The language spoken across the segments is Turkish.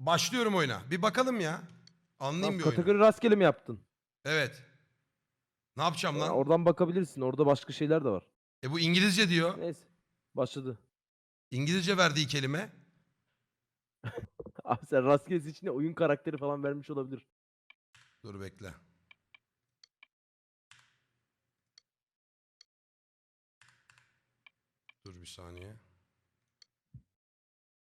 Başlıyorum oyuna. Bir bakalım ya. Anlayayım Tamam, bir oyunu. kategori rastgele mi yaptın? Evet. Ne yapacağım Ha, lan? oradan bakabilirsin. Orada başka şeyler de var. E bu İngilizce diyor. Neyse. Başladı. İngilizce verdiği kelime. Abi sen rastgele içine oyun karakteri falan vermiş olabilir. Dur bekle. Dur bir saniye.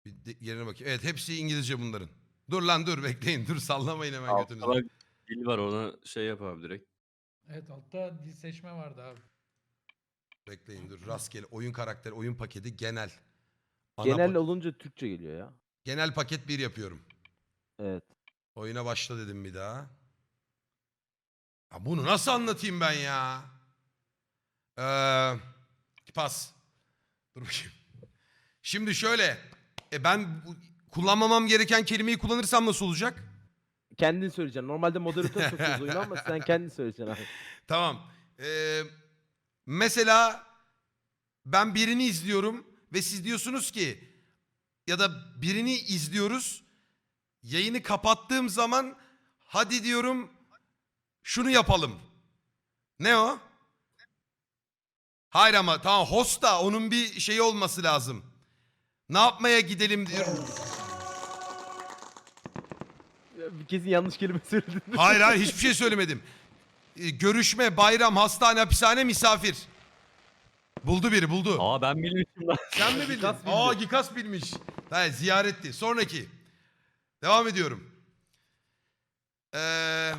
Bir de- yerine bakayım. Evet hepsi İngilizce bunların. Dur lan dur bekleyin. Dur sallamayın hemen Altta götünüzü. da dil var ona şey yap abi direkt. Evet altta dil seçme vardı abi. Bekleyin dur. Rastgele oyun karakteri, oyun paketi genel. Ana Genel pak- olunca Türkçe geliyor ya. genel paket 1 yapıyorum. Evet. Oyuna başla dedim bir daha. Ya bunu nasıl anlatayım ben ya? Ee, pas. Dur bakayım. Şimdi şöyle. E ben bu- kullanmamam gereken kelimeyi kullanırsam nasıl olacak? Kendin söyleyeceksin. Normalde moderatör sokuyoruz oyunu ama sen kendin söyleyeceksin abi. Tamam. Ee, mesela ben birini izliyorum ve siz diyorsunuz ki ya da birini izliyoruz. Yayını kapattığım zaman hadi diyorum şunu yapalım. Ne o? Hayır ama tamam host da onun bir şeyi olması lazım. Ne yapmaya gidelim diyorum. Kesin yanlış kelime söyledin. Hayır hayır hiçbir şey söylemedim. Ee, Görüşme, bayram, hastane, hapishane, misafir. Buldu biri buldu. Aa ben bilmişim lan. Sen mi bildin? Gikas bildi. Aa Gikas bilmiş. Hayır ziyaretti. Sonraki. Devam ediyorum. Ee...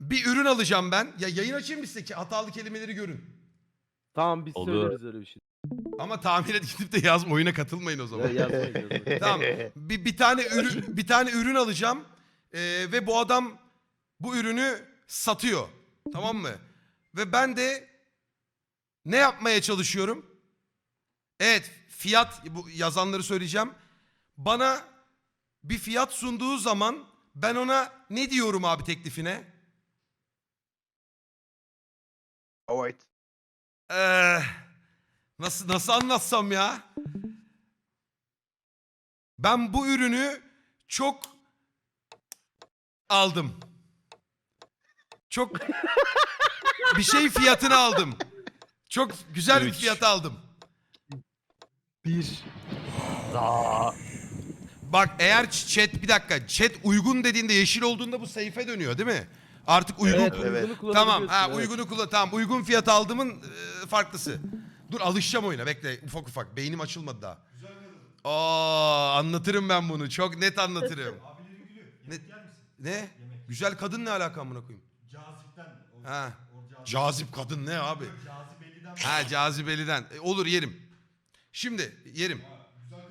Bir ürün alacağım ben. Ya yayın açayım mı size ki hatalı kelimeleri görün. Tamam biz Olur. söyleriz öyle bir şey. Ama tahmin edip gidip de yazma oyuna katılmayın o zaman. Ya, yazmayın, yazmayın. tamam. Bir, bir tane ürün bir tane ürün alacağım. Ee, ve bu adam bu ürünü satıyor. Tamam mı? Ve ben de ne yapmaya çalışıyorum? Evet, fiyat bu yazanları söyleyeceğim. Bana bir fiyat sunduğu zaman ben ona ne diyorum abi teklifine? Evet. Ee, nasıl nasıl anlatsam ya? Ben bu ürünü çok aldım. Çok bir şey fiyatını aldım. Çok güzel bir Üç. fiyata aldım. Bir. Bak eğer chat bir dakika chat uygun dediğinde yeşil olduğunda bu seyfe dönüyor değil mi? Artık uygun Evet, Evet. uygunu Tamam ha evet. uygunu kullan tamam uygun fiyat aldımın e, farklısı. Dur alışacağım oyuna bekle ufak ufak beynim açılmadı daha. Aa anlatırım ben bunu çok net anlatırım. ne, ne? Güzel kadın ne alaka amına koyayım? Cazipten. O, Ha. o cazip, Cazip kadın ne abi? cazibeliden. Ha cazibeliden. E, olur yerim. Şimdi yerim.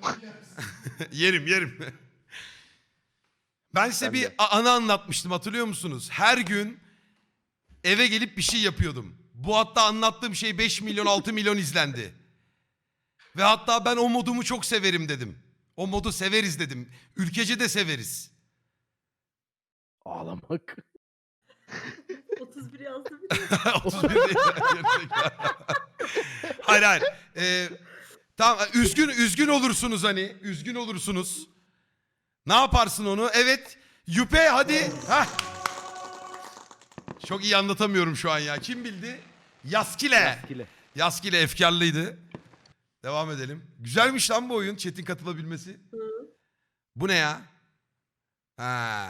Yerim yerim. Ben size bir a- anı anlatmıştım hatırlıyor musunuz? Her gün eve gelip bir şey yapıyordum. Bu hatta anlattığım şey 5 milyon 6 milyon izlendi. Ve hatta ben o modumu çok severim dedim. O modu severiz dedim. Ülkece de severiz. Ağlamak. 31 yazdı bir 31 değil. Gerçekten. hayır hayır. Ee, tamam üzgün üzgün olursunuz hani. Üzgün olursunuz. Ne yaparsın onu? Evet. Yüpe hadi. Hah. Çok iyi anlatamıyorum şu an ya. Kim bildi? Yaskile. Rastgele. Yaskile efkarlıydı. Devam edelim. Güzelmiş lan bu oyun. Chat'in katılabilmesi. Bu ne ya? Ha.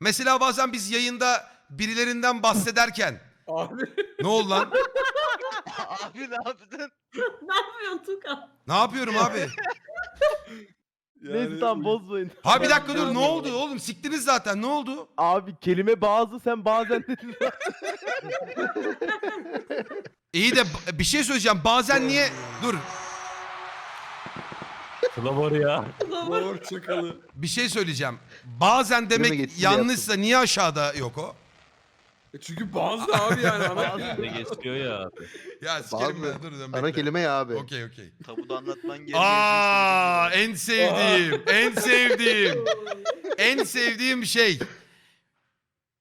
Mesela bazen biz yayında birilerinden bahsederken Abi. ne oldu lan? Abi ne yaptın? ne yapıyorsun Tukan? Ne yapıyorum abi? Neyse tamam bozmayın. Ha bir dakika dur ne oldu oğlum? Siktiniz zaten ne oldu? Abi kelime bazı sen bazen dedin. İyi de b- bir şey söyleyeceğim. Bazen niye... Dur Flavor ya. Doğru çakalı. bir şey söyleyeceğim. Bazen demek geçti yanlışsa niye aşağıda yok o? E Çünkü bazı abi yani. Ana. Ne geçiyor ya abi. Ya sikerim Bazı. ben dur dur. Ana bekle. kelime ya abi. Okey okey. Tabuda anlatman gerekiyor. Aa en sevdiğim, en sevdiğim, en sevdiğim şey.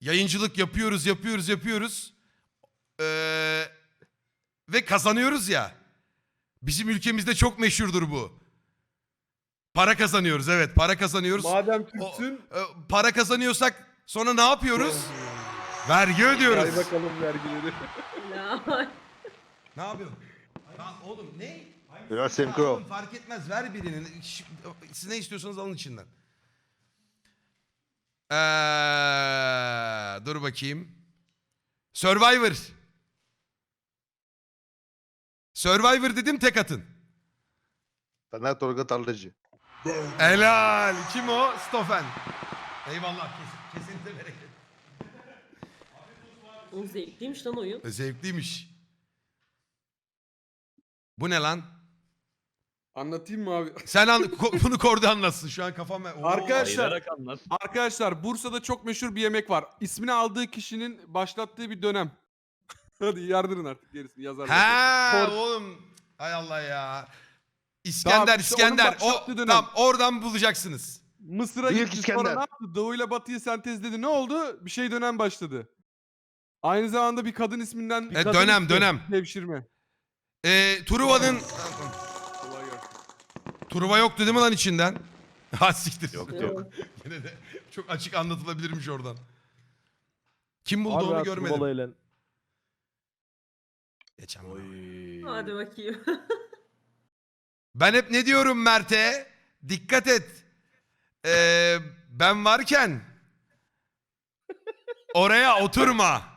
Yayıncılık yapıyoruz, yapıyoruz, yapıyoruz. Ee, ve kazanıyoruz ya. Bizim ülkemizde çok meşhurdur bu. Para kazanıyoruz evet para kazanıyoruz. Madem O- Türksün e, para kazanıyorsak sonra ne yapıyoruz? Vergi ödüyoruz. say bakalım vergileri. Ne yapıyorsun? Lan oğlum ne? Biraz senkron. Oğlum fark etmez ver birinin. Ş- Siz ne istiyorsanız alın içinden. Ee, dur bakayım. Survivor. Survivor dedim tek atın. Taner Tolga Tarlacı. Helal. Kim o? Stoffen. Eyvallah. Kesin, O zevkliymiş lan oyun. E, Zevkliymiş. Bu ne lan? Anlatayım mı abi? Sen an, ko- bunu Kordi anlatsın. Şu an kafam... Oo. Arkadaşlar Bayılarak anlat. Arkadaşlar Bursa'da çok meşhur bir yemek var. İsmini aldığı kişinin başlattığı bir dönem. Hadi yardırın artık gerisini yazarlar. Ha Kor- oğlum. Hay Allah ya. İskender, Tamam, işte onun İskender. O, başlattığı dönem. tamam, oradan bulacaksınız. Mısır'a Büyük gitti sonra İskender. ne yaptı? Doğu ile Batı'yı sentezledi. Ne oldu? Bir şey dönem başladı. Aynı zamanda bir kadın isminden bir E, kadın dönem, ismi, dönem. Devşirme. Ee, Truva'nın... Kolay gelsin. Truva yoktu değil mi lan içinden? Ha siktir. Yok, yok. Yine de çok açık anlatılabilirmiş oradan. Kim buldu onu görmedim. Eğlen. Geç ama. Hadi bakayım. Ben hep ne diyorum Mert'e? Dikkat et. Ee, ben varken oraya oturma.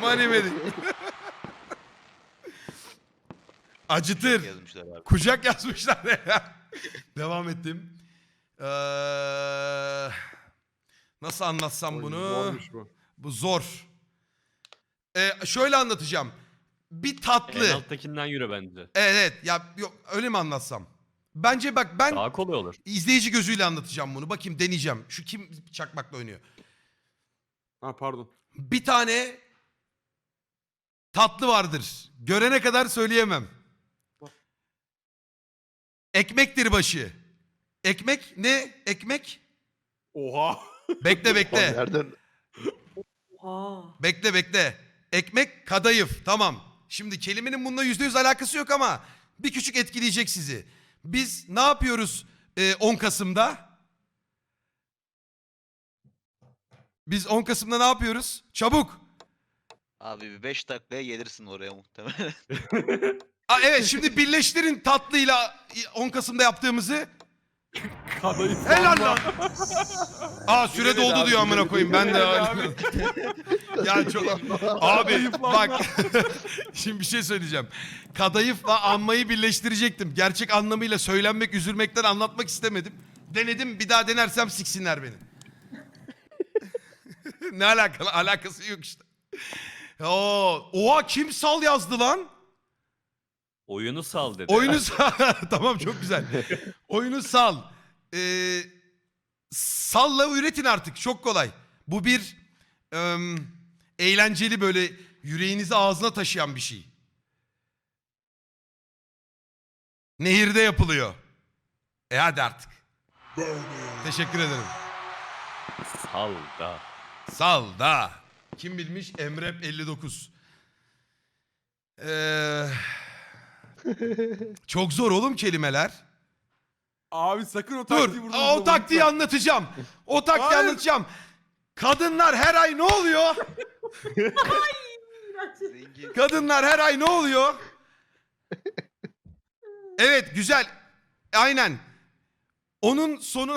Money Medic. Acıtır. Yazmışlar abi. Kucak yazmışlar ya. Devam ettim. Ee, nasıl anlatsam Oy, bunu? bu. Bu zor. Ee, şöyle anlatacağım. Bir tatlı. En alttakinden yürü bence. Evet, evet. Ya yok öyle mi anlatsam? Bence bak ben Daha kolay olur. izleyici gözüyle anlatacağım bunu. Bakayım deneyeceğim. Şu kim çakmakla oynuyor? Ha pardon. Bir tane tatlı vardır. Görene kadar söyleyemem. Ekmektir başı. Ekmek ne? Ekmek? Oha. Bekle bekle. Nereden? Oha. bekle bekle. Ekmek kadayıf. Tamam. Şimdi kelimenin bununla yüzde yüz alakası yok ama bir küçük etkileyecek sizi. Biz ne yapıyoruz e, 10 Kasım'da? Biz 10 Kasım'da ne yapıyoruz? Çabuk. Abi bir 5 dakikaya gelirsin oraya muhtemelen. Aa, evet şimdi birleştirin tatlıyla 10 Kasım'da yaptığımızı. Kadayıf. Helal lan. Aa süre doldu abi, diyor amına koyayım. Ben de Bilemedi ya çok abi bak şimdi bir şey söyleyeceğim. Kadayıfla anmayı birleştirecektim. Gerçek anlamıyla söylenmek, üzülmekten anlatmak istemedim. Denedim bir daha denersem siksinler beni. ne alakalı? Alakası yok işte. Oo, oha kim sal yazdı lan? Oyunu sal dedi. Oyunu sal. tamam çok güzel. Oyunu sal. Ee, salla üretin artık. Çok kolay. Bu bir em, eğlenceli böyle yüreğinizi ağzına taşıyan bir şey. Nehirde yapılıyor. E hadi artık. Teşekkür ederim. Sal da. Sal da. Kim bilmiş? Emrep 59. Ee, çok zor oğlum kelimeler. Abi sakın o Dur. taktiği burada Aa, o taktiği lütfen. anlatacağım. O taktiği Hayır. anlatacağım. Kadınlar her ay ne oluyor? Zengin. Kadınlar her ay ne oluyor? Evet güzel. Aynen. Onun sonu...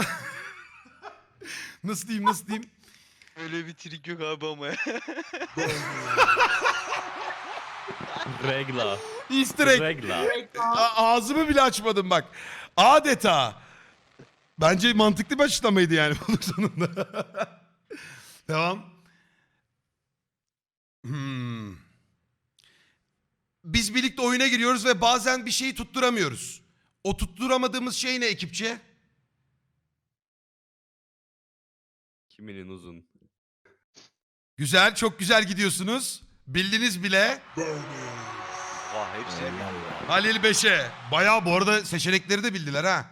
nasıl diyeyim nasıl diyeyim? Öyle bir trik yok abi ama ya. Regla. Easter egg. Regla. A- ağzımı bile açmadım bak. Adeta. Bence mantıklı bir açıklamaydı yani bunun sonunda. Devam. Hmm. Biz birlikte oyuna giriyoruz ve bazen bir şeyi tutturamıyoruz. O tutturamadığımız şey ne ekipçe? Kiminin uzun. Güzel, çok güzel gidiyorsunuz. Bildiniz bile. Vah hepsi Halil Beş'e. Bayağı bu arada seçenekleri de bildiler ha.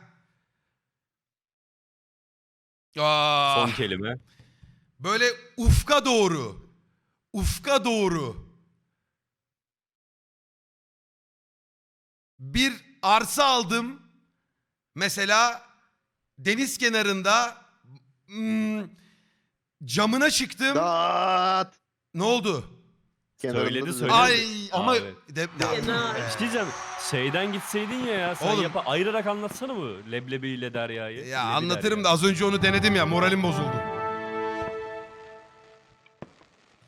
Aa, Son kelime. Böyle ufka doğru. Ufka doğru. Bir arsa aldım. Mesela deniz kenarında... Hmm, camına çıktım. Dağıt. Ne oldu? Kenarında Söyledi, söyledi. Ay ama Abi. de, Fena. Bir şey diyeceğim. Şeyden gitseydin ya ya. Sen Oğlum. yapa ayırarak anlatsana bu leblebi ile Derya'yı. ya Lebi anlatırım da Derya. az önce onu denedim ya moralim bozuldu.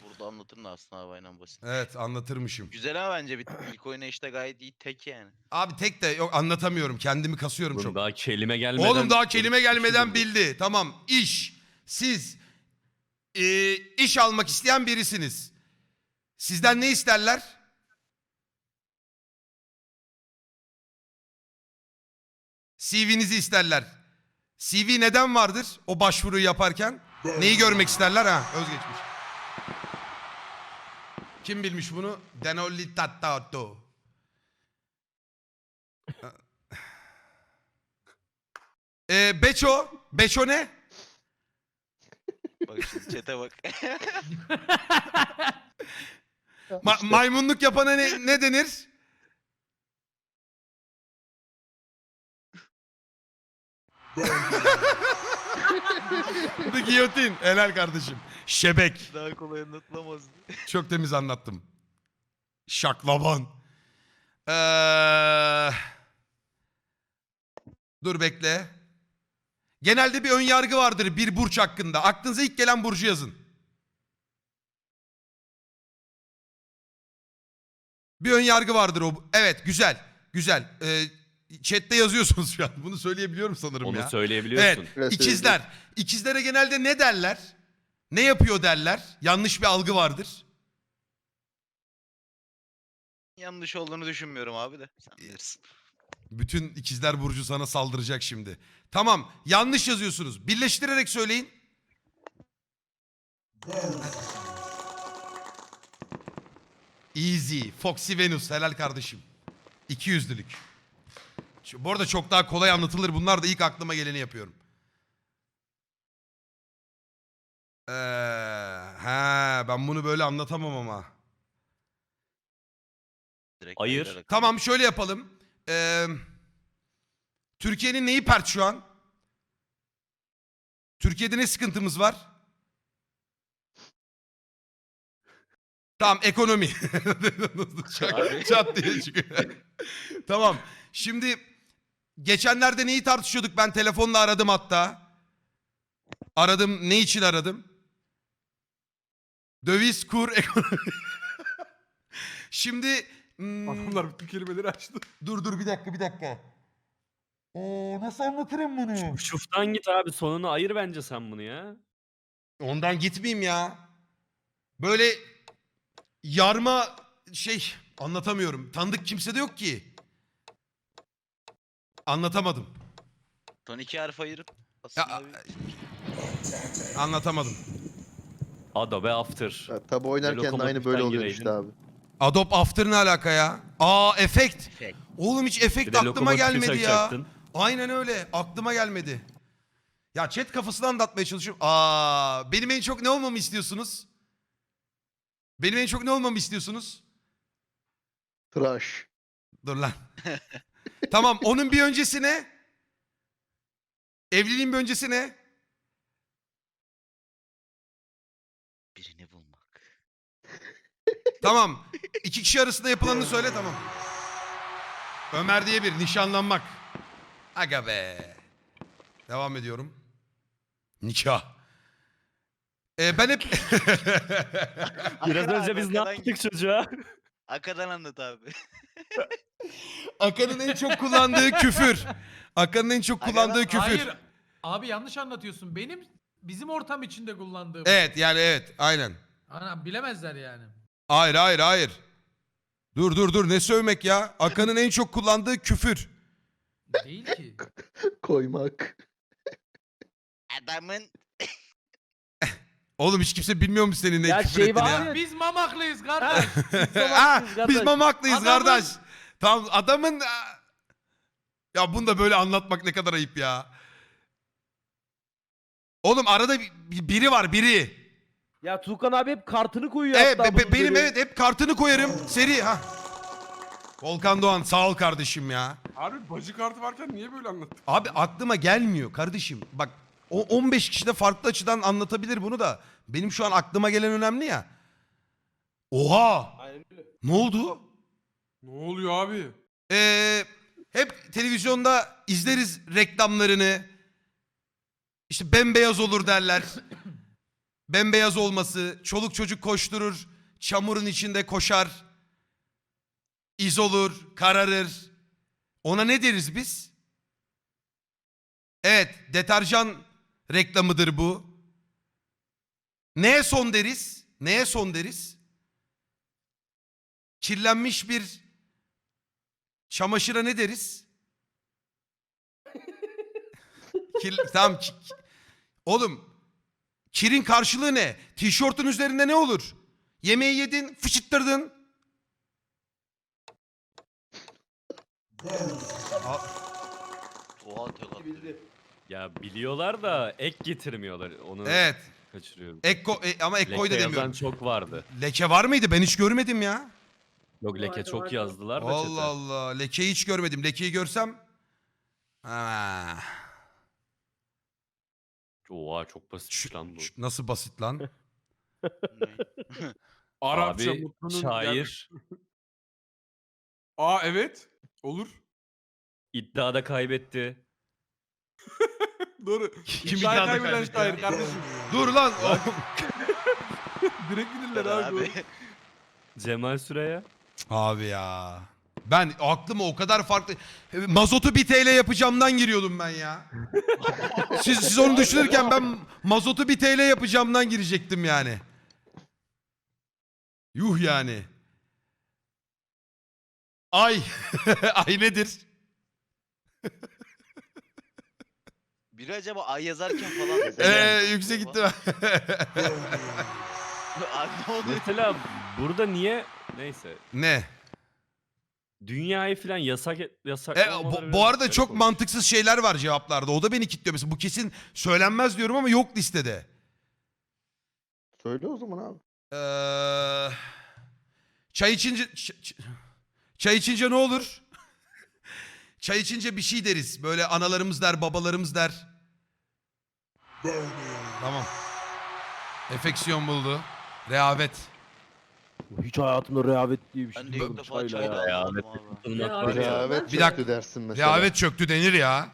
Burada anlatırım da aslında abi aynen basit. Evet anlatırmışım. Güzel ama bence bir ilk oynayışta gayet iyi tek yani. Abi tek de yok anlatamıyorum kendimi kasıyorum Oğlum çok. daha kelime gelmeden. Oğlum daha kelime gelmeden bildi. Tamam. İş. Siz e, iş almak isteyen birisiniz. Sizden ne isterler? CV'nizi isterler. CV neden vardır o başvuruyu yaparken? Neyi görmek isterler ha? Özgeçmiş. Kim bilmiş bunu? Denoli Tattato. Ee, Beço. Beço ne? Bak şimdi chat'e bak. Ma- maymunluk yapana ne, ne denir? Bu giyotin. Helal kardeşim. Şebek. Daha kolay anlatılamaz. Çok temiz anlattım. Şaklaban. Ee... Dur bekle. Genelde bir ön yargı vardır bir burç hakkında. Aklınıza ilk gelen burcu yazın. Bir ön yargı vardır o. Evet güzel. Güzel. Ee, chatte yazıyorsunuz şu an. Bunu söyleyebiliyorum sanırım Onu ya. söyleyebiliyorsun. Evet. İkizler. İkizlere genelde ne derler? Ne yapıyor derler? Yanlış bir algı vardır. Yanlış olduğunu düşünmüyorum abi de. Sen bilirsin. Bütün ikizler burcu sana saldıracak şimdi. Tamam. Yanlış yazıyorsunuz. Birleştirerek söyleyin. Easy. Foxy Venus. Helal kardeşim. İki yüzlülük. Şu- Bu arada çok daha kolay anlatılır. Bunlar da ilk aklıma geleni yapıyorum. Ee, ha, ben bunu böyle anlatamam ama. Direkt Ayır. ayırarak Tamam şöyle yapalım. Ee, Türkiye'nin neyi pert şu an? Türkiye'de ne sıkıntımız var? Tamam ekonomi. Abi. Çat diye çıkıyor. tamam. Şimdi geçenlerde neyi tartışıyorduk? Ben telefonla aradım hatta. Aradım. Ne için aradım? Döviz kur ekonomi. Şimdi hmm, Adamlar bütün kelimeleri açtı. Dur dur bir dakika bir dakika. Ee, nasıl anlatırım bunu? Şuftan git abi sonunu ayır bence sen bunu ya. Ondan gitmeyeyim ya. Böyle yarma şey anlatamıyorum. Tanıdık kimse de yok ki. Anlatamadım. Son iki harf ayırıp Ya, bir- Anlatamadım. Adobe After. Ha, tabi oynarken de aynı böyle oluyor gireydin. işte abi. Adobe After ne alaka ya? Aa efekt. Efekt. Oğlum hiç Bir efekt de aklıma lokomotifi gelmedi ya. çakacaktın. Aynen öyle. Aklıma gelmedi. Ya chat kafasını anlatmaya çalışıyorum. Aa, benim en çok ne olmamı istiyorsunuz? Benim en çok ne olmamı istiyorsunuz? Tıraş. Dur lan. tamam onun bir öncesi ne? Evliliğin bir öncesi ne? Birini bulmak. Tamam. İki kişi arasında yapılanını söyle tamam. Ömer diye bir nişanlanmak. Aga be. Devam ediyorum. Nikah. Ee, ben hep... Biraz önce abi, biz ne arkadan yaptık çocuğa? Akadan anlat abi. Akan'ın en çok kullandığı küfür. Akan'ın en çok kullandığı küfür. Hayır. Abi yanlış anlatıyorsun. Benim bizim ortam içinde kullandığım. Evet yani evet aynen. Anam bilemezler yani. Hayır hayır hayır. Dur dur dur ne sövmek ya? Akan'ın en çok kullandığı küfür. Değil ki. Koymak. Adamın Oğlum hiç kimse bilmiyor mu senin ne Ya küfür şey ettiğini var ya? ya- Biz mamaklıyız kardeş. Ha, biz mamaklıyız Adamın- kardeş. Tamam adamın... Ya bunu da böyle anlatmak ne kadar ayıp ya. Oğlum arada bir- bir- biri var biri. Ya Tuğkan abi hep kartını koyuyor Evet, hatta be- be- bunun benim böyle. evet hep kartını koyarım. Seri ha. Volkan Doğan sağ ol kardeşim ya. Harbi bacı kartı varken niye böyle anlattın? Abi aklıma gelmiyor kardeşim. Bak o 15 kişi de farklı açıdan anlatabilir bunu da. Benim şu an aklıma gelen önemli ya. Oha! Aynen öyle. Ne oldu? Ne oluyor abi? Ee, hep televizyonda izleriz reklamlarını. İşte bembeyaz olur derler. Bembeyaz olması, çoluk çocuk koşturur, çamurun içinde koşar. İz olur, kararır. Ona ne deriz biz? Evet, deterjan reklamıdır bu. Neye son deriz? Neye son deriz? Kirlenmiş bir Çamaşıra ne deriz? Kir, tamam. Oğlum kirin karşılığı ne? Tişörtün üzerinde ne olur? Yemeği yedin, fışıttırdın. A- Oha. Bildi. Ya biliyorlar da ek getirmiyorlar. Onu Evet. kaçırıyorum. Ek ko- e, ama ek koy da Leke yazan demiyorum. çok vardı. Leke var mıydı? Ben hiç görmedim ya. Yok leke Vardı, çok vardı. yazdılar da Allah chat'e. Allah. Lekeyi hiç görmedim. Lekeyi görsem... Ha. Oha çok basit Şu- lan bu. şu- nasıl basit lan? Arapça Abi mutlunun şair Aa evet. Olur. iddiada kaybetti. Doğru. Kim Şair iddiada kaybeden kaybetti şair ya? kardeşim. Dur lan. Direkt bilirler abi. abi. Cemal Süreya. Abi ya. Ben aklıma o kadar farklı... Mazotu 1 TL yapacağımdan giriyordum ben ya. siz, siz onu düşünürken ben mazotu 1 TL yapacağımdan girecektim yani. Yuh yani. Ay. Ay nedir? Biri acaba ay yazarken falan. Ee, yüksek gitti. Abi ne oluyor? Mesela burada niye neyse ne? Dünyayı falan yasak yasak E, bu, bu arada çok mantıksız şeyler var cevaplarda. O da beni kilitliyor. Mesela bu kesin söylenmez diyorum ama yok listede. Söyle o zaman abi. Ee, çay içince çay içince ne olur? çay içince bir şey deriz. Böyle analarımız der, babalarımız der. tamam. Efeksiyon buldu. Rehavet. Hiç hayatımda rehavet diye bir şey Ben de ilk duymadım defa çayla ya. anladım abi. Rehavet. Rehavet Bir dakika. çöktü dersin mesela. Rehavet çöktü denir ya. Aa,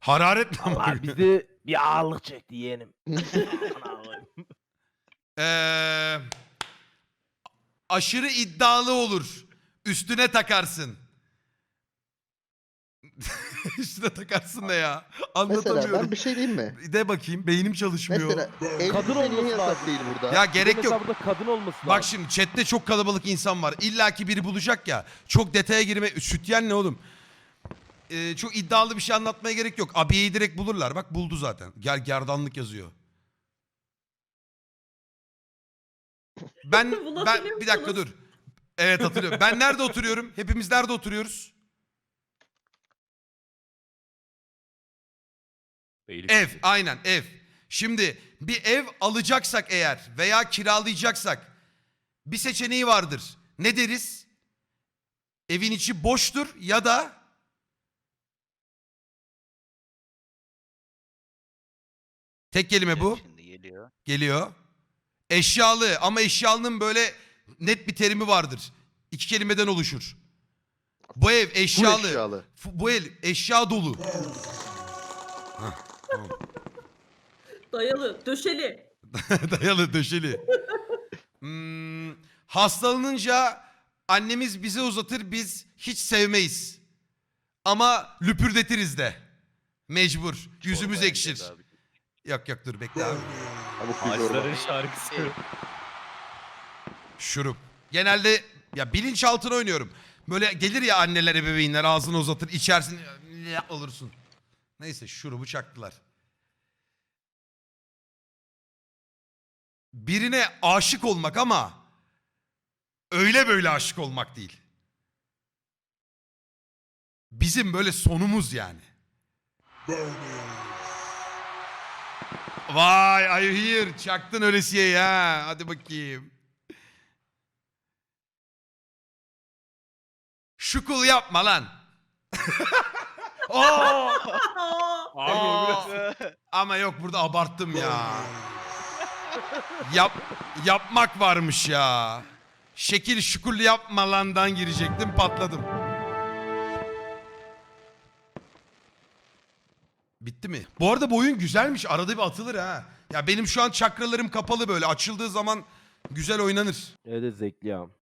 Hararet mi? Allah bizi bir ağırlık çekti yeğenim. Ee, aşırı iddialı olur. Üstüne takarsın. Üstüne takarsın da ya. Mesela Anlatamıyorum. ben bir şey diyeyim mi? De bakayım beynim çalışmıyor. Mesela Kadın olması yasak lazım. değil burada? ya gerek mesela yok. burada kadın olması Bak lazım. şimdi chatte çok kalabalık insan var. İlla ki biri bulacak ya. Çok detaya girme. Sütyen ne oğlum? Ee, çok iddialı bir şey anlatmaya gerek yok. Abiyeyi direkt bulurlar. Bak buldu zaten. Gel gerdanlık yazıyor. Ben ben bir dakika dur. Evet hatırlıyorum. Ben nerede oturuyorum? Hepimiz nerede oturuyoruz? Ev, aynen ev. Şimdi bir ev alacaksak eğer veya kiralayacaksak bir seçeneği vardır. Ne deriz? Evin içi boştur ya da tek kelime bu Şimdi geliyor. geliyor. Eşyalı ama eşyalının böyle net bir terimi vardır. İki kelimeden oluşur. Bu ev eşyalı. eşyalı. Fu- Bu ev eşya dolu. dayalı, döşeli. Dayalı döşeli. Hmm, hastalanınca annemiz bize uzatır biz hiç sevmeyiz. Ama lüpürdetiriz de. Mecbur. Yüzümüz ekşir. Yok yok dur bekle abi. Ağaçların şarkısı. Şurup. Genelde ya bilinçaltına oynuyorum. Böyle gelir ya anneler ebeveynler ağzını uzatır içersin ne olursun. Neyse şurubu çaktılar. Birine aşık olmak ama öyle böyle aşık olmak değil. Bizim böyle sonumuz yani. Vay hear çaktın öylesiye ya. Hadi bakayım. Şukul yapma lan. Oo! Abi o biraz Ama yok burada abarttım ya. Yap yapmak varmış ya. Şekil şukul yapma landan girecektim patladım. Bitti mi? Bu arada bu oyun güzelmiş. Arada bir atılır ha. Ya benim şu an çakralarım kapalı böyle. Açıldığı zaman güzel oynanır. Evet zevkli ya.